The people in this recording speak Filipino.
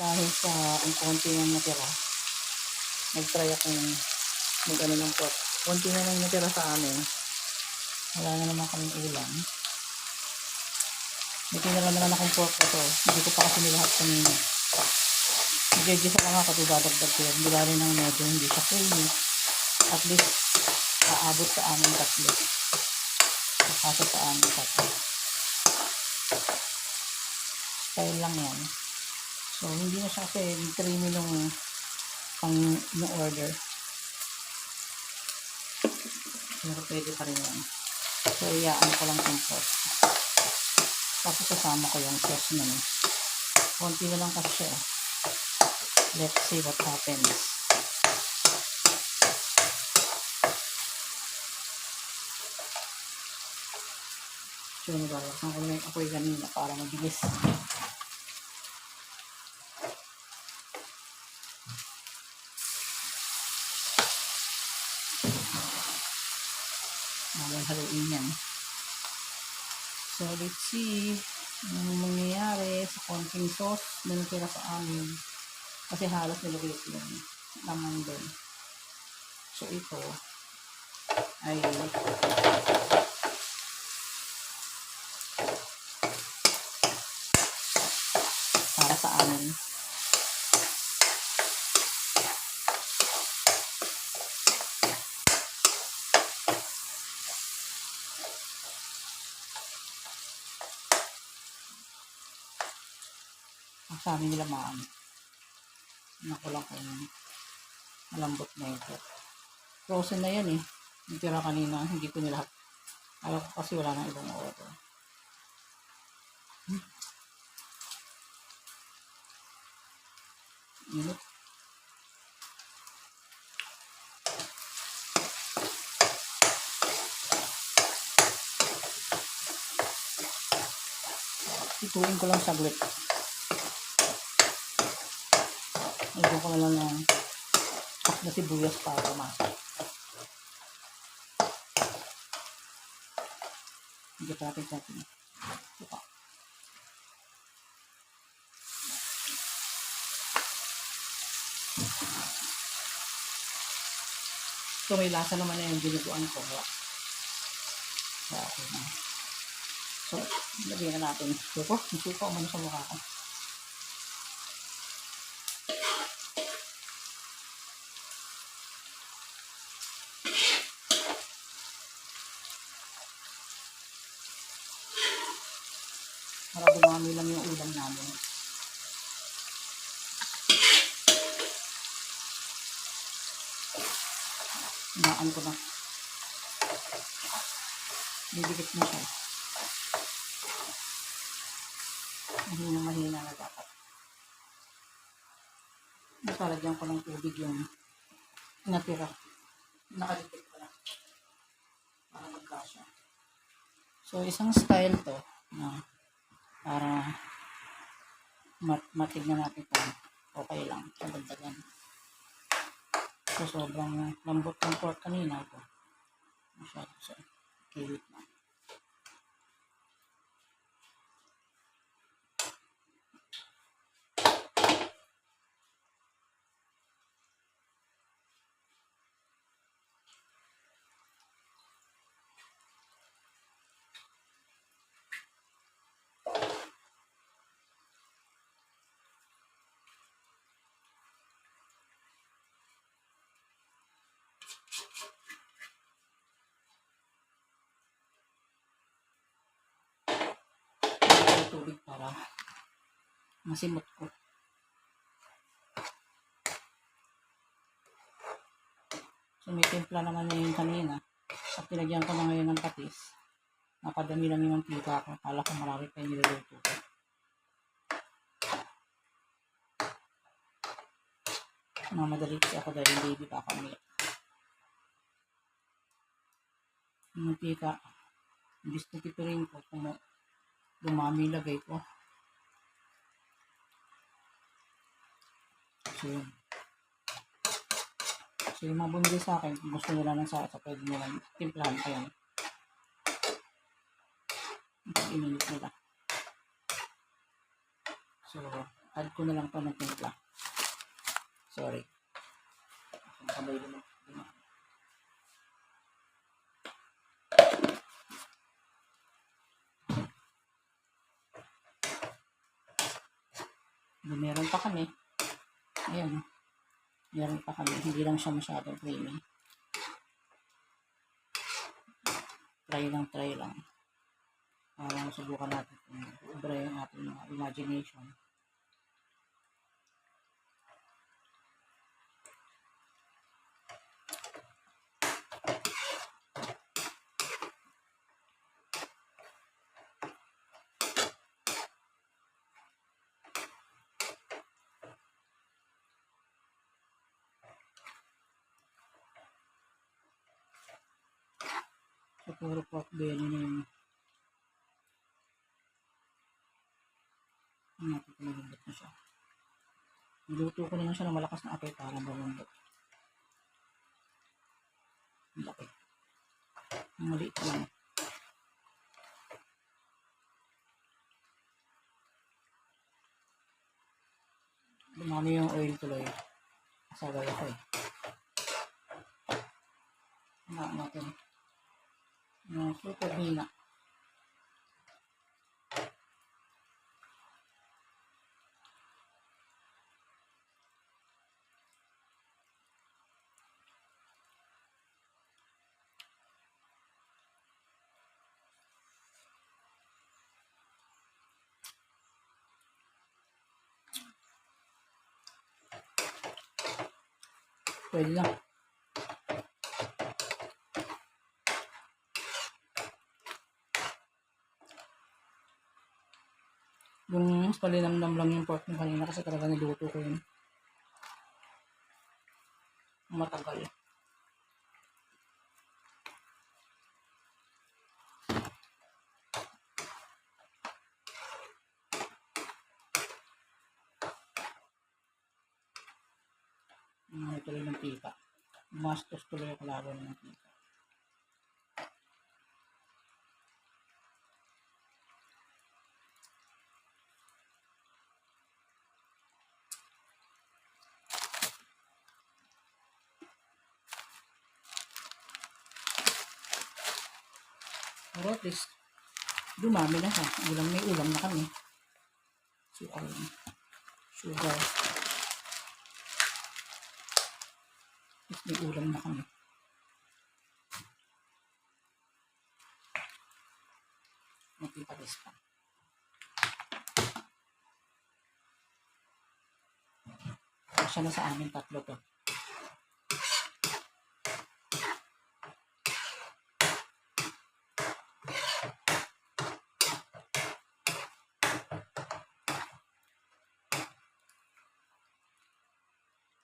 dahil sa ang konti nang natira, nag-try akong mag-ano ng pot. Konti na lang natira sa amin. Wala na naman kaming ulam. May tinala naman akong pork na to. Hindi ko pa kasi nilahat kanina. Nagigisa lang ako dadagdag ko yan. Bilari ng medyo hindi siya creamy. At least, aabot sa aming tatlo. Kasi sa aming tatlo. Style lang yan. So, hindi na siya kasi creamy nung pang yung order. Pero pwede pa rin yan. So, iyaan ko lang yung pot. Tapos kasama ko yung sauce nun. Konti na lang kasi siya. Let's see what happens. So, nababaksan ko na yung apoy kanina para mabilis. Walang haluin yan. So, let's see anong mangyayari sa konting sauce na natira sa amin. Kasi halos nilagay ko yung laman doon. So, ito ay para sa amin. Ang sa amin nila maan. Nakulang ko yung malambot na ito. Frozen na yan eh. Yung tira kanina, hindi ko nilahat. Alam ko kasi wala nang ibang order. Hmm. Init. Ituin ko lang saglit. Lagyan ko na lang ng chop na sibuyas para pumasok. Hindi pa natin natin. Ito. So may lasa naman na yung dinuguan ko. So, lagyan na natin. Suko, suko umano sa mukha ko. Para dumami lang yung ulam namin. Hinaan ko na. Didikit mo siya. Mahina mahina na dapat. Nakalagyan ko ng tubig yung natira. Nakadikit ko na. Para magkasya. So, isang style to na para mat matignan natin kung okay lang. Pagdagdagan. So, sobrang lambot ng pork kanina ito. Masyado sa kilit na. Tubig para masimot ko. So may timpla naman na yung kanina. At pinagyan ko na ngayon ng patis. Napadami lang yung mantika ko. Kala ko marami pa yung niluluto ko. Mamadali kasi ako dahil baby pa ako umiyak. Mantika, tipirin ko kung ma- dumami lagay ko. So, yun. So, yung mga bumili sa akin, gusto nila ng salsa, pwede nila timplahan pa yan. Ininit nila. So, Add ko na lang to ng timpla. Sorry. Kamay mo. Meron pa kami. Ayan. Meron pa kami. Hindi lang siya masyadong creamy. Try lang, try lang. Parang subukan natin kung ubra yung ating imagination. Puro pork belly na Hindi natin kumagambot na siya. Niluto ko na lang siya ng malakas na apoy para malambot. Ang laki. Ang maliit lang. Dumami yung oil tuloy. Kasabay ako eh. Hinahan natin. Yung super hina. Pwede lang. Yung mas palinamnam lang yung pork mo kanina kasi talaga niluto ko yun. Matagal. Mga tuloy ng pita. Mastos tuloy ako laro ng pita. Pero at dumami na siya. Ulam may ulam na kami. Sugar. Sugar. At may ulam na kami. Magpipalis pa. Kasya na sa amin tatlo to.